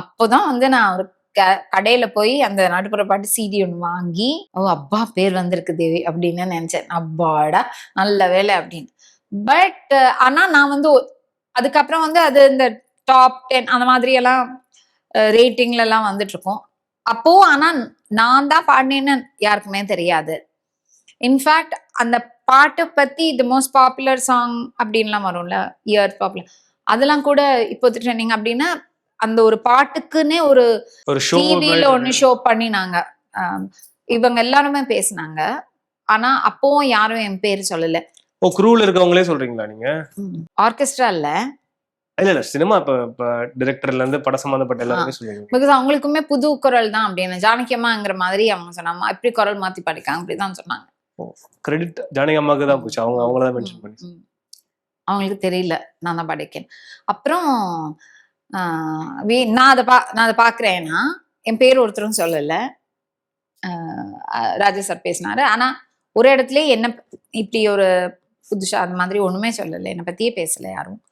அப்போதான் வந்து நான் ஒரு க- கடையில போய் அந்த நாட்டுப்புற பாட்டு சீடி ஒன்று வாங்கி ஓ அப்பா பேர் வந்திருக்கு தேவி அப்படின்னு நினைச்சேன். அப்பாடா நல்ல வேலை அப்படின்னு. பட் ஆனா நான் வந்து அதுக்கப்புறம் வந்து அது இந்த டாப் டென் அந்த மாதிரி எல்லாம் ரேட்டிங்ல எல்லாம் வந்துட்டு இருக்கோம் அப்போ ஆனா நான் தான் பாடினேன்னு யாருக்குமே தெரியாது. இன்ஃபேக்ட் அந்த பாட்டை பத்தி தி மோஸ்ட் பாப்புலர் சாங் அப்படின்லாம் வரும்ல இயர் பாப்புலர் அதெல்லாம் கூட இப்போ ட்ரெண்டிங் அப்படின்னா அந்த ஒரு பாட்டுக்குன்னே ஒரு டிவில ஒன்னு ஷோ பண்ணினாங்க. இவங்க எல்லாருமே பேசினாங்க. ஆனா அப்பவும் யாரும் என் பேர் சொல்லல. ஓ குரூல இருக்கவங்களே சொல்றீங்களா நீங்க? ஆர்கெஸ்ட்ரா இல்ல இல்ல இல்ல சினிமா இப்ப டிரெக்டர்ல இருந்து பட சம்பந்தப்பட்ட எல்லாருமே சொல்லுவீங்க பிகாஸ் அவங்களுக்குமே புது குரல் தான் அப்படின்னு. ஜானகியம்மாங்கிற மாதிரி அவங்க சொன்னாங்க. இப்படி குரல் மாத்தி படிக்காங்க அப்படிதான் சொன்னாங்க. கிரெடிட் ஜானகி அம்மாக்கு தான் போச்சு. அவங்க அவங்கள தான் மென்ஷன் பண்ணி. அவங்களுக்கு தெரியல. நான் தான் படிக்கேன் அப்புறம் வி- நான் அதை பா நான் அதை பார்க்குறேன்னா என் பேர் ஒருத்தரும் சொல்லலை. ராஜா சார் பேசினாரு. ஆனா ஒரு இடத்துல என்ன இப்படி ஒரு புதுஷா அந்த மாதிரி ஒண்ணுமே சொல்லலை. என்னை பற்றியே பேசல யாரும்.